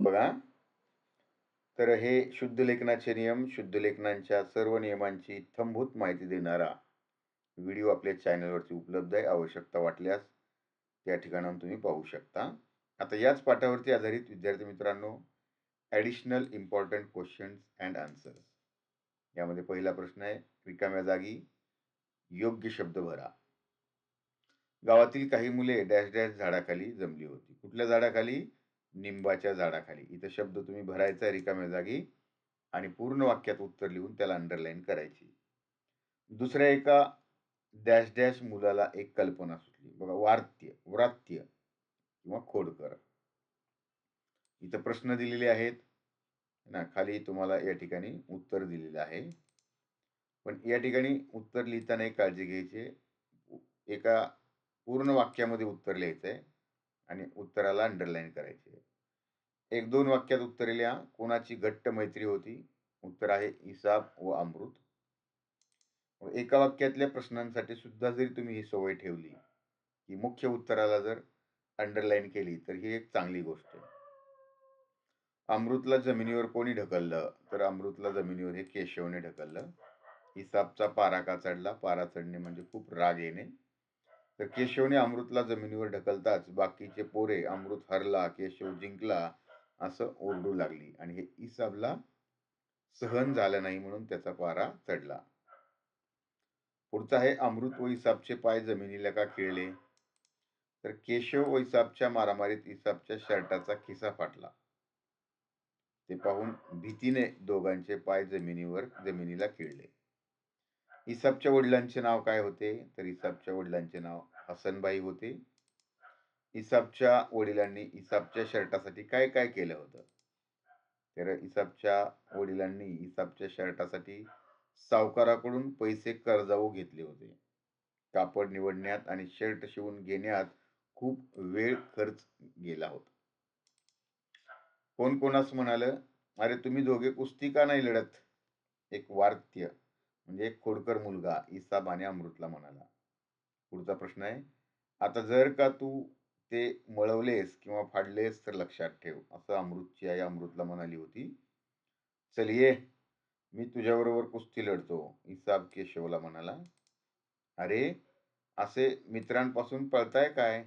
बघा. तर हे शुद्ध लेखनाचे नियम शुद्ध लेखनांच्या सर्व नियमांची थंभूत माहिती देणारा व्हिडिओ आपल्या चॅनलवरती उपलब्ध आहे आवश्यकता वाटल्यास त्या ठिकाणाहून तुम्ही पाहू शकता. आता याच पाठावरती आधारित विद्यार्थी मित्रांनो additional important questions and answers यामध्ये पहिला प्रश्न आहे रिकाम्या जागी योग्य शब्द भरा. गावातील काही मुले डॅश डॅश झाडाखाली जमली होती. कुठल्या झाडाखाली? निंबाच्या झाडाखाली. इथं शब्द तुम्ही भरायचा रिकाम्या जागी आणि पूर्ण वाक्यात उत्तर लिहून त्याला अंडरलाईन करायची. दुसऱ्या एका डॅश डॅश मुलाला एक कल्पना सुचली बघा वार्त्य व्रात्य किंवा खोडकर. इथं प्रश्न दिलेले आहेत. ना खाली तुम्हाला या ठिकाणी उत्तर दिलेलं आहे. पण या ठिकाणी उत्तर लिहिताना एक काळजी घ्यायची एका पूर्ण वाक्यामध्ये उत्तर लिहायचं आहे आणि उत्तराला अंडरलाईन करायचे. एक दोन वाक्यात उत्तरे लिहा. कोणाची घट्ट मैत्री होती? उत्तर आहे इसाब व अमृत. एका वाक्यातल्या प्रश्नांसाठी सुद्धा जरी तुम्ही ही सवय ठेवली की मुख्य उत्तराला जर अंडरलाईन केली तर ही एक चांगली गोष्ट आहे. अमृतला जमिनीवर कोणी ढकललं? तर अमृतला जमिनीवर हे केशवने ढकललं. हिसाबचा पारा का चढला? पारा चढणे म्हणजे खूप राग येणे. तर केशवने अमृतला जमिनीवर ढकलताच बाकीचे पोरे अमृत हरला केशव जिंकला असं ओरडू लागली. आणि हे इसाबला सहन झालं नाही म्हणून त्याचा पारा चढला. पुढचा आहे अमृत व इसाबचे पाय जमिनीला का खिळले? तर केशव व इसाबच्या मारामारीत इसाबच्या शर्टाचा खिसा फाटला. ते पाहून भीतीने दोघांचे पाय जमिनीवर जमिनीला खिळले. इसाबच्या वडिलांचे नाव काय होते? तर इसाबच्या वडिलांचे नाव हसनबाई होते. इसाबच्या वडिलांनी इसाबच्या शर्टासाठी काय काय केलं होतं? तर इसाबच्या वडिलांनी इसाबच्या शर्टासाठी सावकाराकडून पैसे कर्जाऊ घेतले होते. कापड निवडण्यात आणि शर्ट शिवून घेण्यात खूप वेळ खर्च गेला होता. कोण कोणास म्हणालं अरे तुम्ही दोघे कुस्ती का नाही लढत? एक वार्त्य म्हणजे एक खोडकर मुलगा इसाब आणि अमृतला म्हणाला. पुढचा प्रश्न आहे आता जर का तू ते मळवलेस किंवा फाडलेस तर लक्षात ठेव असं अमृतची आई अमृतला म्हणाली होती. चल ये मी तुझ्याबरोबर कुस्ती लढतो इसाब केशवला म्हणाला. अरे असे मित्रांपासून पळताय काय?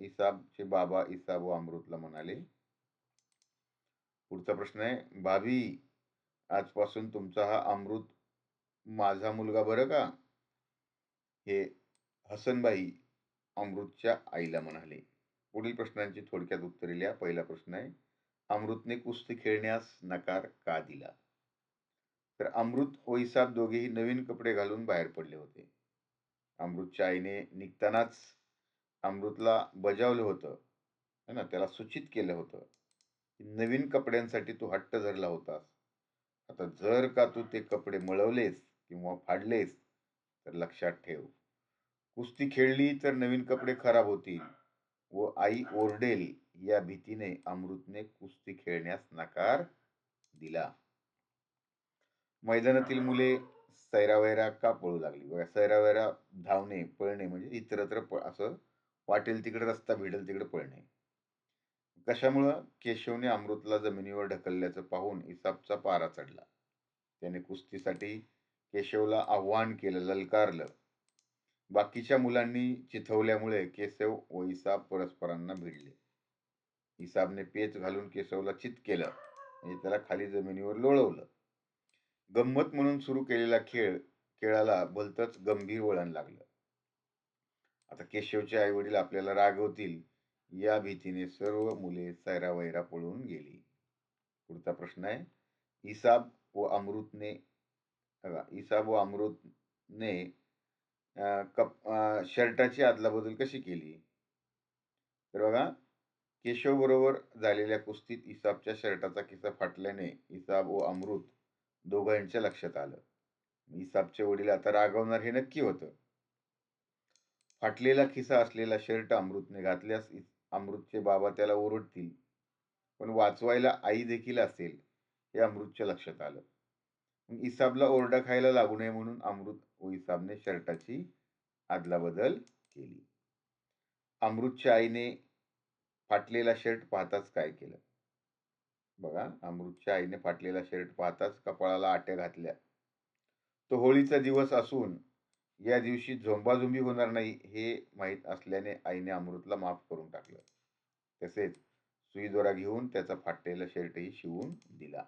इसाबचे बाबा इसाब व अमृतला म्हणाले. पुढचा प्रश्न आहे भाभी आजपासून तुमचा हा अमृत माझा मुलगा बरं का? हे हसनबाई अमृतच्या आईला म्हणाले. पुढील प्रश्नांची थोडक्यात उत्तरे लिहा. पहिला प्रश्न आहे अमृतने कुस्ती खेळण्यास नकार का दिला? तर अमृत व इसाब दोघेही नवीन कपडे घालून बाहेर पडले होते. अमृतच्या आईने निघतानाच अमृतला बजावलं होतं है ना? त्याला सूचित केलं होतं नवीन कपड्यांसाठी तू हट्ट धरला होतास. आता जर का तू ते कपडे मळवलेस किंवा फाडलेस तर लक्षात ठेव. कुस्ती खेळली तर नवीन कपडे खराब होतील व आई ओरडेल या भीतीने अमृतने कुस्ती खेळण्यास नकार दिला. मैदानातील मुले सैरावैरा का पळू लागली? बघा सैरावैरा धावणे पळणे म्हणजे इतरत्र असं वाटेल तिकडे रस्ता भिडेल तिकडे पळणे. कशामुळं? केशवने अमृतला जमिनीवर ढकलल्याचं पाहून इसाबचा पारा चढला. त्याने कुस्तीसाठी केशवला आव्हान केलं ललकारलं. बाकीच्या मुलांनी चिथवल्यामुळे केशव व इसाब परस्परांना भिडले. इसाबने पेच घालून केशवला चित केलं म्हणजे त्याला खाली जमिनीवर लोळवलं. गंमत म्हणून सुरू केलेला खेळ खेळाला भलतच गंभीर वळण लागलं. आता केशवचे आई वडील आपल्याला रागवतील या भीतीने सर्व मुले सैरावैरा पळून गेली. पुढचा प्रश्न आहे इसाब व अमृतने इसाब व अमृतने कप शर्टाची अदलाबदल कशी केली? तर बघा केशव बरोबर झालेल्या कुस्तीत इसाबच्या शर्टाचा किस्सा फाटल्याने इसाब व अमृत दोघांच्या लक्षात आलं. इसाबचे वडील आता रागवणार हे नक्की होतं. फाटलेला खिसा असलेला शर्ट अमृतने घातल्यास अमृतचे बाबा त्याला ओरडतील. पण वाचवायला आई देखील असेल हे अमृतच्या लक्षात आलं. इसाबला ओरडा खायला लागू नये म्हणून अमृत व इसाबने शर्टाची आदलाबदल केली. अमृतच्या आईने फाटलेला शर्ट पाहताच काय केलं? बघा अमृतच्या आईने फाटलेला शर्ट पाहताच कपाळाला आट्या घातल्या. तो होळीचा दिवस असून या दिवशी झोंबाझोंबी होणार नाही हे माहीत असल्याने आईने अमृतला माफ करून टाकलं. तसेच सुईदोरा घेऊन त्याचा फाटलेला शर्टही शिवून दिला.